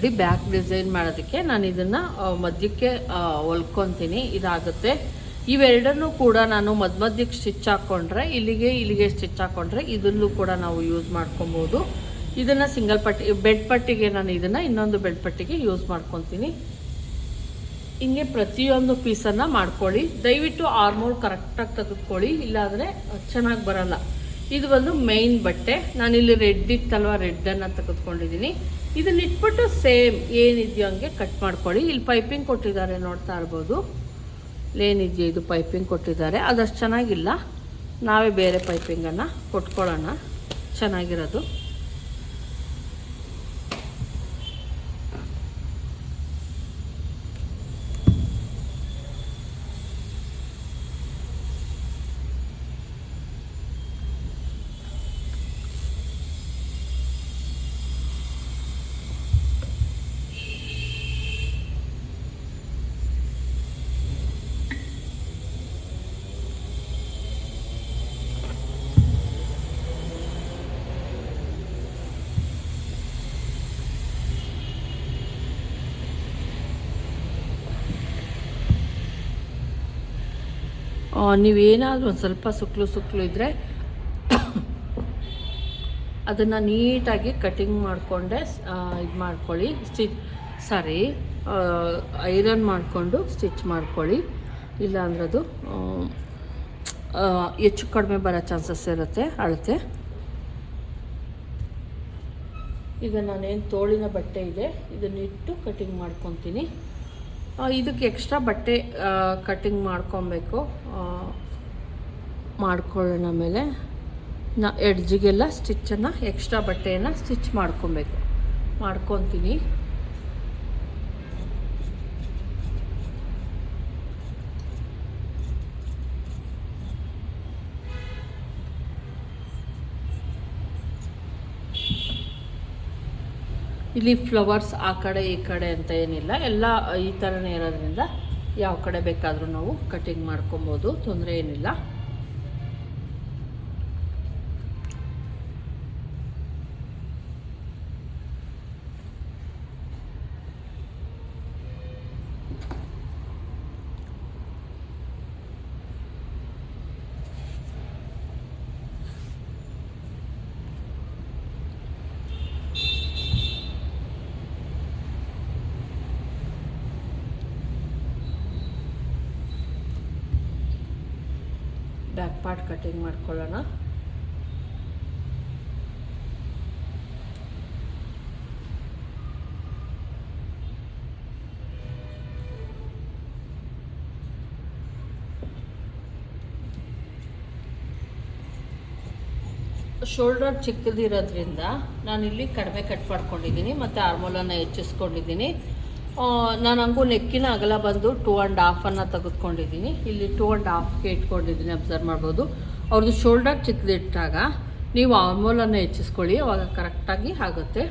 ನೋಡಿ ಬ್ಯಾಕ್ ಡಿಸೈನ್ ಮಾಡೋದಕ್ಕೆ ನಾನು ಇದನ್ನು ಮಧ್ಯಕ್ಕೆ ಹೊಲ್ಕೊತೀನಿ, ಇದಾಗುತ್ತೆ. ಇವೆರಡನ್ನೂ ಕೂಡ ನಾನು ಮಧ್ಯ ಮಧ್ಯಕ್ಕೆ ಸ್ಟಿಚ್ ಹಾಕ್ಕೊಂಡ್ರೆ ಇಲ್ಲಿಗೆ ಇಲ್ಲಿಗೆ ಸ್ಟಿಚ್ ಹಾಕ್ಕೊಂಡ್ರೆ ಇದನ್ನು ಕೂಡ ನಾವು ಯೂಸ್ ಮಾಡ್ಕೊಬೋದು. ಇದನ್ನು ಸಿಂಗಲ್ ಪಟ್ಟಿ ಬೆಡ್ ಪಟ್ಟಿಗೆ ನಾನು ಇದನ್ನು ಇನ್ನೊಂದು ಬೆಡ್ ಪಟ್ಟಿಗೆ ಯೂಸ್ ಮಾಡ್ಕೊತೀನಿ. ಹಿಂಗೆ ಪ್ರತಿಯೊಂದು ಪೀಸನ್ನು ಮಾಡ್ಕೊಳ್ಳಿ. ದಯವಿಟ್ಟು ಆರ್ಮೋಲ್ ಕರೆಕ್ಟಾಗಿ ತೆಗೆದುಕೊಳ್ಳಿ, ಇಲ್ಲಾಂದರೆ ಚೆನ್ನಾಗಿ ಬರಲ್ಲ. ಇದು ಒಂದು ಮೈನ್ ಬಟ್ಟೆ. ನಾನಿಲ್ಲಿ ರೆಡ್ ಇತ್ತಲ್ವ ರೆಡ್ಡನ್ನು ತೆಗೆದುಕೊಂಡಿದ್ದೀನಿ. ಇದನ್ನ ಇಟ್ಬಿಟ್ಟು ಸೇಮ್ ಏನಿದೆಯೋ ಹಂಗೆ ಕಟ್ ಮಾಡ್ಕೊಳ್ಳಿ. ಇಲ್ಲಿ ಪೈಪಿಂಗ್ ಕೊಟ್ಟಿದ್ದಾರೆ ನೋಡ್ತಾ ಇರ್ಬೋದು. ಏನಿದೆಯೋ ಇದು ಪೈಪಿಂಗ್ ಕೊಟ್ಟಿದ್ದಾರೆ. ಅದಷ್ಟು ಚೆನ್ನಾಗಿಲ್ಲ. ನಾವೇ ಬೇರೆ ಪೈಪಿಂಗನ್ನು ಕೊಟ್ಕೊಳ್ಳೋಣ. ಚೆನ್ನಾಗಿರೋದು. ನೀವೇನಾದರೂ ಒಂದು ಸ್ವಲ್ಪ ಸುಕ್ಲು ಸುಕ್ಲು ಇದ್ದರೆ ಅದನ್ನು ನೀಟಾಗಿ ಕಟಿಂಗ್ ಮಾಡಿಕೊಂಡೆ ಇದು ಮಾಡ್ಕೊಳ್ಳಿ ಸ್ಟಿಚ್ ಸಾರಿ ಐರನ್ ಮಾಡಿಕೊಂಡು ಸ್ಟಿಚ್ ಮಾಡ್ಕೊಳ್ಳಿ. ಇಲ್ಲಾಂದ್ರೆ ಅದು ಹೆಚ್ಚು ಕಡಿಮೆ ಬರೋ ಚಾನ್ಸಸ್ ಇರುತ್ತೆ, ಅಳತೆ. ಈಗ ನಾನೇನು ತೋಳಿನ ಬಟ್ಟೆ ಇದೆ, ಇದನ್ನಿಟ್ಟು ಕಟಿಂಗ್ ಮಾಡ್ಕೊತೀನಿ. ಇದಕ್ಕೆ ಎಕ್ಸ್ಟ್ರಾ ಬಟ್ಟೆ ಕಟ್ಟಿಂಗ್ ಮಾಡ್ಕೊಬೇಕು. ಮಾಡ್ಕೊಳ್ಳೋಣ ಮೇಲೆ ನಾ ಎಡ್ಜಿಗೆಲ್ಲ ಸ್ಟಿಚ್ಚನ್ನು ಎಕ್ಸ್ಟ್ರಾ ಬಟ್ಟೆಯನ್ನು ಸ್ಟಿಚ್ ಮಾಡ್ಕೊಬೇಕು. ಮಾಡ್ಕೊತೀನಿ. ಇಲ್ಲಿ ಫ್ಲವರ್ಸ್ ಆ ಕಡೆ ಈ ಕಡೆ ಅಂತ ಏನಿಲ್ಲ. ಎಲ್ಲ ಈ ಥರನೇ ಇರೋದ್ರಿಂದ ಯಾವ ಕಡೆ ಬೇಕಾದರೂ ನಾವು ಕಟಿಂಗ್ ಮಾಡ್ಕೊಬೋದು. ತೊಂದರೆ ಏನಿಲ್ಲ. ಪಾರ್ಟ್ ಕಟಿಂಗ್ ಮಾಡ್ಕೊಳ್ಳೋಣ. ಶೋಲ್ಡರ್ ಚಿಕ್ಕದಿರೋದ್ರಿಂದ ನಾನಿಲ್ಲಿ ಕಡಿಮೆ ಕಟ್ ಮಾಡ್ಕೊಂಡಿದ್ದೀನಿ ಮತ್ತು ಆರ್ಮೋಲನ್ನು ಹೆಚ್ಚಿಸ್ಕೊಂಡಿದ್ದೀನಿ. ನಾನು ಹಂಗೂ ನೆಕ್ಕಿನ ಅಗಲ ಬಂದು ಟೂ ಆ್ಯಂಡ್ ಹಾಫನ್ನು ತೆಗೆದುಕೊಂಡಿದ್ದೀನಿ. ಇಲ್ಲಿ ಟೂ ಆ್ಯಂಡ್ ಹಾಫ್ಗೆ ಇಟ್ಕೊಂಡಿದ್ದೀನಿ ಅಬ್ಸರ್ವ್ ಮಾಡ್ಬೋದು. ಅವ್ರದ್ದು ಶೋಲ್ಡರ್ ಚಿಕ್ಕದಿಟ್ಟಾಗ ನೀವು ಆರ್ಮೋಲನ್ನು ಹೆಚ್ಚಿಸ್ಕೊಳ್ಳಿ, ಅವಾಗ ಕರೆಕ್ಟಾಗಿ ಆಗುತ್ತೆ.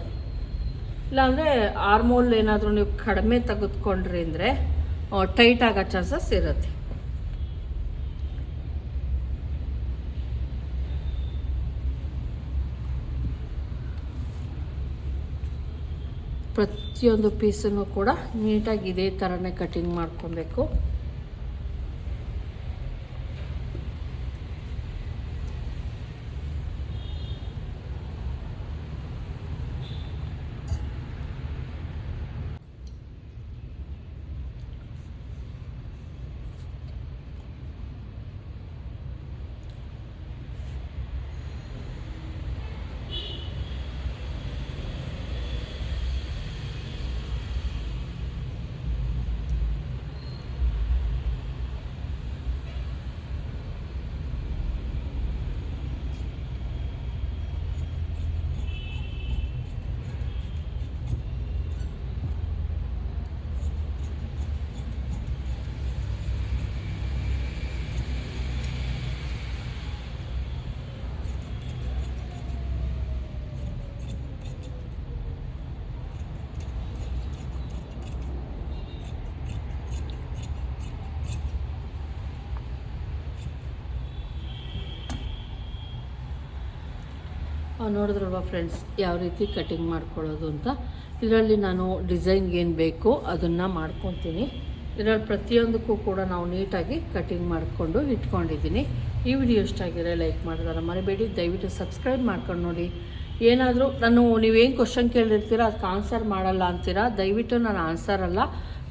ಇಲ್ಲಾಂದರೆ ಆರ್ಮೋಲ್ ಏನಾದರೂ ನೀವು ಕಡಿಮೆ ತೆಗೆದುಕೊಂಡ್ರಿ ಅಂದರೆ ಟೈಟ್ ಆಗೋ ಚಾನ್ಸಸ್ ಇರುತ್ತೆ. ಪ್ರತಿಯೊಂದು ಪೀಸನ್ನು ಕೂಡ ನೀಟಾಗಿ ಇದೇ ಥರನೇ ಕಟಿಂಗ್ ಮಾಡ್ಕೊಬೇಕು. ನೋಡಿದ್ರಲ್ವ ಫ್ರೆಂಡ್ಸ್ ಯಾವ ರೀತಿ ಕಟಿಂಗ್ ಮಾಡ್ಕೊಳ್ಳೋದು ಅಂತ. ಇದರಲ್ಲಿ ನಾನು ಡಿಸೈನ್ಗೆ ಏನು ಬೇಕೋ ಅದನ್ನು ಮಾಡ್ಕೊತೀನಿ. ಇದರಲ್ಲಿ ಪ್ರತಿಯೊಂದಕ್ಕೂ ಕೂಡ ನಾವು ನೀಟಾಗಿ ಕಟಿಂಗ್ ಮಾಡಿಕೊಂಡು ಇಟ್ಕೊಂಡಿದ್ದೀನಿ. ಈ ವಿಡಿಯೋ ಇಷ್ಟ ಲೈಕ್ ಮಾಡಿದಾರೆ ಮರಿಬೇಡಿ. ದಯವಿಟ್ಟು ಸಬ್ಸ್ಕ್ರೈಬ್ ಮಾಡ್ಕೊಂಡು ನೋಡಿ. ಏನಾದರೂ ನಾನು ನೀವೇನು ಕ್ವಶನ್ ಕೇಳಿರ್ತೀರ ಅದಕ್ಕೆ ಆನ್ಸರ್ ಮಾಡಲ್ಲ ಅಂತೀರಾ, ದಯವಿಟ್ಟು ನಾನು ಆನ್ಸರ್ ಅಲ್ಲ.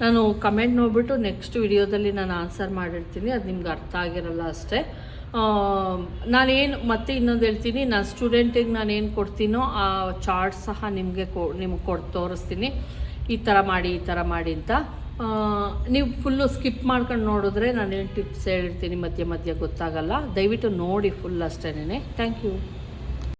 ನಾನು ಕಮೆಂಟ್ ನೋಡಿಬಿಟ್ಟು ನೆಕ್ಸ್ಟ್ ವಿಡಿಯೋದಲ್ಲಿ ನಾನು ಆನ್ಸರ್ ಮಾಡಿರ್ತೀನಿ. ಅದು ನಿಮ್ಗೆ ಅರ್ಥ ಆಗಿರಲ್ಲ ಅಷ್ಟೇ. ನಾನೇನು ಮತ್ತೆ ಇನ್ನೊಂದು ಹೇಳ್ತೀನಿ, ನಾನು ಸ್ಟೂಡೆಂಟಿಗೆ ನಾನು ಏನು ಕೊಡ್ತೀನೋ ಆ ಚಾರ್ಟ್ ಸಹ ನಿಮಗೆ ಕೊ, ನಿಮ್ಗೆ ಕೊಡ್, ತೋರಿಸ್ತೀನಿ. ಈ ಥರ ಮಾಡಿ, ಈ ಥರ ಮಾಡಿ ಅಂತ. ನೀವು ಫುಲ್ಲು ಸ್ಕಿಪ್ ಮಾಡ್ಕೊಂಡು ನೋಡಿದ್ರೆ ನಾನೇನು ಟಿಪ್ಸ್ ಹೇಳಿರ್ತೀನಿ ಮಧ್ಯೆ ಮಧ್ಯೆ ಗೊತ್ತಾಗಲ್ಲ. ದಯವಿಟ್ಟು ನೋಡಿ ಫುಲ್ ಅಷ್ಟೇನೆ ಥ್ಯಾಂಕ್ ಯು